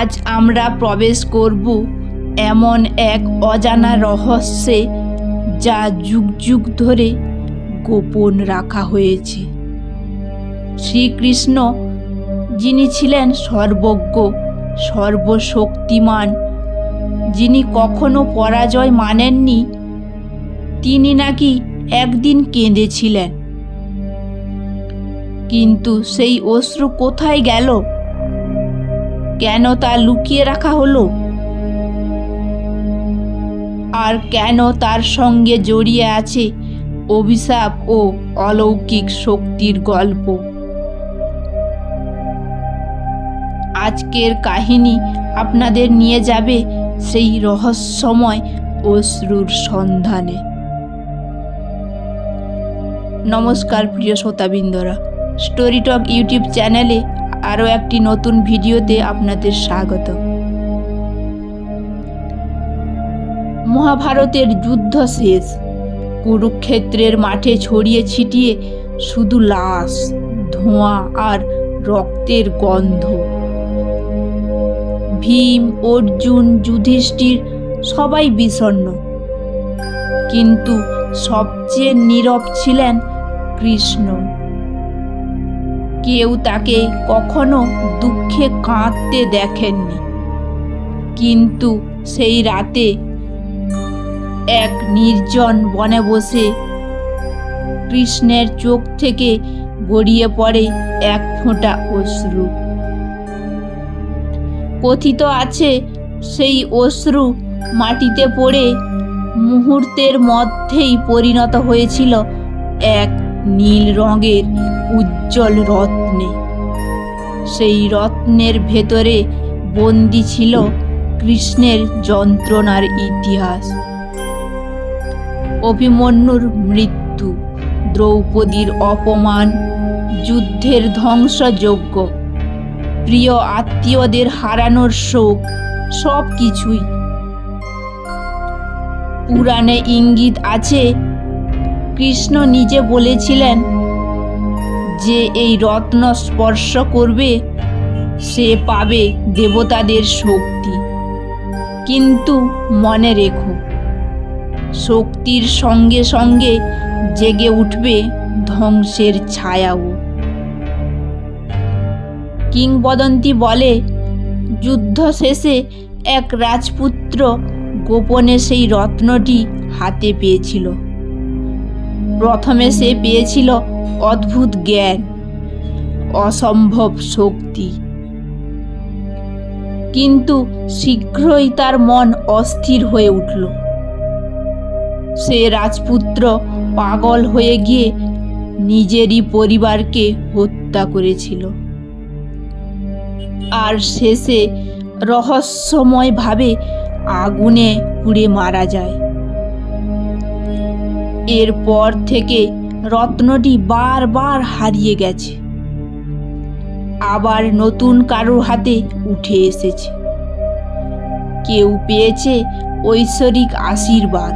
আজ আমরা প্রবেশ করব এমন এক অজানা রহস্যে যা যুগ যুগ ধরে গোপন রাখা হয়েছে। শ্রীকৃষ্ণ, যিনি ছিলেন সর্বজ্ঞ, সর্বশক্তিমান, যিনি কখনো পরাজয় মানেননি, তিনি নাকি একদিন কেঁদেছিলেন। কিন্তু সেই অশ্রু কোথায় গেল? কেন তা লুকিয়ে রাখা হলো? আর কেন তার সঙ্গে জড়িয়ে আছে অভিশাপ ও অলৌকিক শক্তির গল্প? আজকের কাহিনী আপনাদের নিয়ে যাবে সেই রহস্যময় অশ্রুর সন্ধানে। নমস্কার, প্রিয় শ্রোতাবৃন্দরা। স্টোরি টক ইউটিউব চ্যানেলে আরও একটি নতুন ভিডিওতে আপনাদের স্বাগত। মহাভারতের যুদ্ধ শেষ। কুরুক্ষেত্রের মাঠে ছড়িয়ে ছিটিয়ে শুধু লাশ, ধোঁয়া আর রক্তের গন্ধ। ভীম, অর্জুন, যুধিষ্ঠির সবাই বিষণ্ণ। কিন্তু সবচেয়ে নীরব ছিলেন কৃষ্ণ। কেউ তাকে কখনো দুঃখে কাঁদতে দেখেননি। কিন্তু সেই রাতে এক নির্জন বনে বসে কৃষ্ণের চোখ থেকে গড়িয়ে পড়ে এক ফোঁটা অশ্রু। কথিত আছে, সেই অশ্রু মাটিতে পড়ে মুহূর্তের মধ্যেই পরিণত হয়েছিল এক নীল রঙের উজ্জ্বল রত্নে। সেই রত্নের ভেতরে বন্দি ছিল কৃষ্ণের যন্ত্রণার ইতিহাস। অভিমন্যুর মৃত্যু, দ্রৌপদীর অপমান, যুদ্ধের ধ্বংসযজ্ঞ, প্রিয় আত্মীয়দের হারানোর শোক সব কিছুই পুরাণে ইঙ্গিত আছে, কৃষ্ণ নিজে বলেছিলেন যে এই রত্ন স্পর্শ করবে, সে পাবে দেবতাদের শক্তি। কিন্তু মনে রেখো, শক্তির সঙ্গে সঙ্গে জেগে উঠবে ধ্বংসের ছায়াও। কিংবদন্তি বলে, যুদ্ধ শেষে এক রাজপুত্র গোপনে সেই রত্নটি হাতে পেয়েছিল। প্রথমে সে পেয়েছিল অদ্ভুত জ্ঞান, অসম্ভব শক্তি। কিন্তু শীঘ্রই তার মন অস্থির হয়ে উঠল। সে রাজপুত্র পাগল হয়ে গিয়ে নিজেরই পরিবারকে হত্যা করেছিল। আর শেষে রহস্যময়ভাবে আগুনে পুড়ে মারা যায়। এরপর থেকে রত্নটি বারবার হারিয়ে গেছে। আবার নতুন কারোর হাতে উঠে এসেছে। কেউ পেয়েছে ঐশ্বরিক আশীর্বাদ,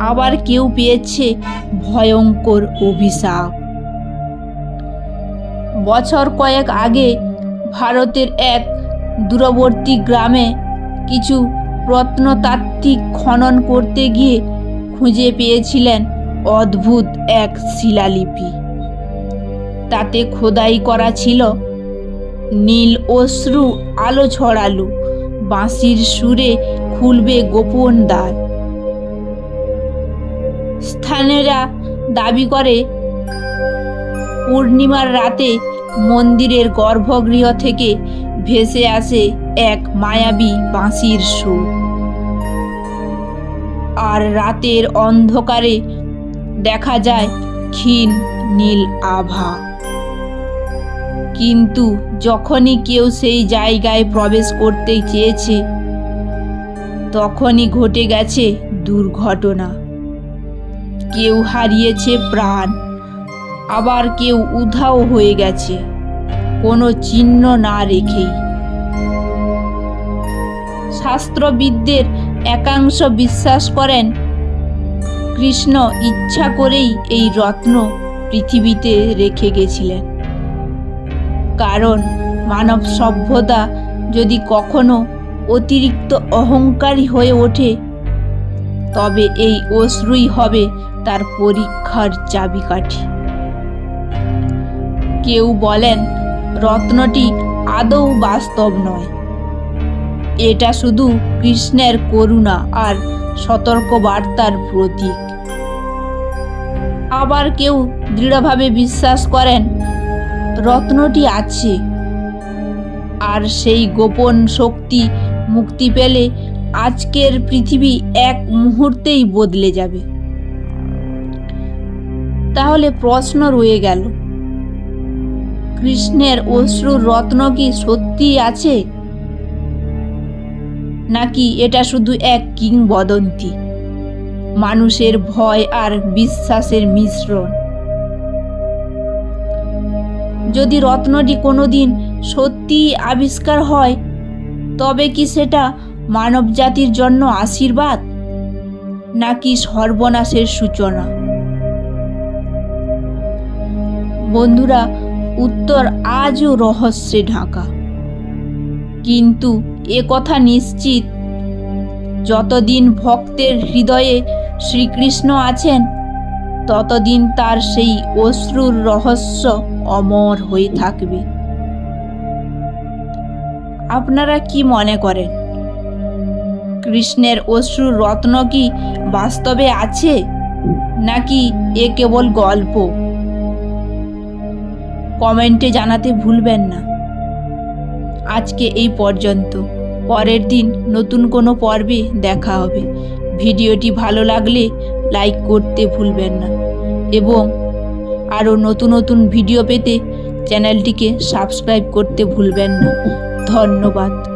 আবার কেউ পেয়েছে ভয়ঙ্কর অভিশাপ। বছর কয়েক আগে ভারতের এক দূরবর্তী গ্রামে কিছু প্রত্নতাত্ত্বিক খনন করতে গিয়ে খুঁজে পেয়েছিলেন অদ্ভুত এক শিলালিপি। তাতে খোদাই করা ছিল নীল অশ্রু, আলো ছড়ালু, বাঁশির সুরে খুলবে গোপন দ্বার। স্থানীয়রা দাবি করে, পূর্ণিমার রাতে মন্দিরের গর্ভগৃহ থেকে ভেসে আসে এক মায়াবী বাঁশির সুর। আর রাতের অন্ধকারে দেখা যায় ক্ষীণ নীল আভা। কিন্তু যখনই কেউ সেই জায়গায় প্রবেশ করতে চেয়েছে, তখনই ঘটে গেছে দুর্ঘটনা। কেউ হারিয়েছে প্রাণ, আবার কেউ উধাও হয়ে গেছে, কোনো চিহ্ন না রেখেই। শাস্ত্রবিদদের একাংশ বিশ্বাস করেন কৃষ্ণ ইচ্ছা করেই এই রত্ন পৃথিবীতে রেখে গেছিলেন। কারণ মানব সভ্যতা যদি কখনো অতিরিক্ত অহংকারী হয়ে ওঠে, তবে এই অশ্রুই হবে তার পরীক্ষার চাবিকাঠি। কেউ বলেন, রত্নটি আদৌ বাস্তব নয়। এটা শুধু কৃষ্ণের করুণা আর সতর্ক বার্তার প্রতীক। আবার কেউ দৃঢ়ভাবে বিশ্বাস করেন, রত্নটি আছে। আর সেই গোপন শক্তি মুক্তি পেলে আজকের পৃথিবী এক মুহূর্তেই বদলে যাবে। তাহলে প্রশ্ন রয়ে গেল, কৃষ্ণের অশ্রুর রত্ন কি সত্যি আছে? নাকি এটা শুধু এক কিংবদন্তি? মানুষের ভয় আর বিশ্বাসের মিশ্রণ। যদি রত্নটি কোনোদিন সত্যিই আবিষ্কার হয়, তবে কি সেটা মানবজাতির জন্য আশীর্বাদ? নাকি সর্বনাশের সূচনা? বন্ধুরা, উত্তর আজও রহস্যে ঢাকা। কিন্তু এ কথা নিশ্চিত। যতদিন ভক্তের হৃদয়ে শ্রীকৃষ্ণ আছেন, ততদিন তার সেই অশ্রুর রহস্য অমর হয়ে থাকবে। আপনারা কি মনে করেন? কৃষ্ণের অশ্রুর রত্ন কি বাস্তবে আছে, নাকি এ কেবল গল্প? কমেন্টে জানাতে ভুলবেন না। আজকে এই পর্যন্ত। পরের দিন নতুন কোনো পর্বে দেখা হবে। ভিডিওটি ভালো লাগলে লাইক করতে ভুলবেন না। এবং আরও নতুন নতুন ভিডিও পেতে চ্যানেলটিকে সাবস্ক্রাইব করতে ভুলবেন না। ধন্যবাদ।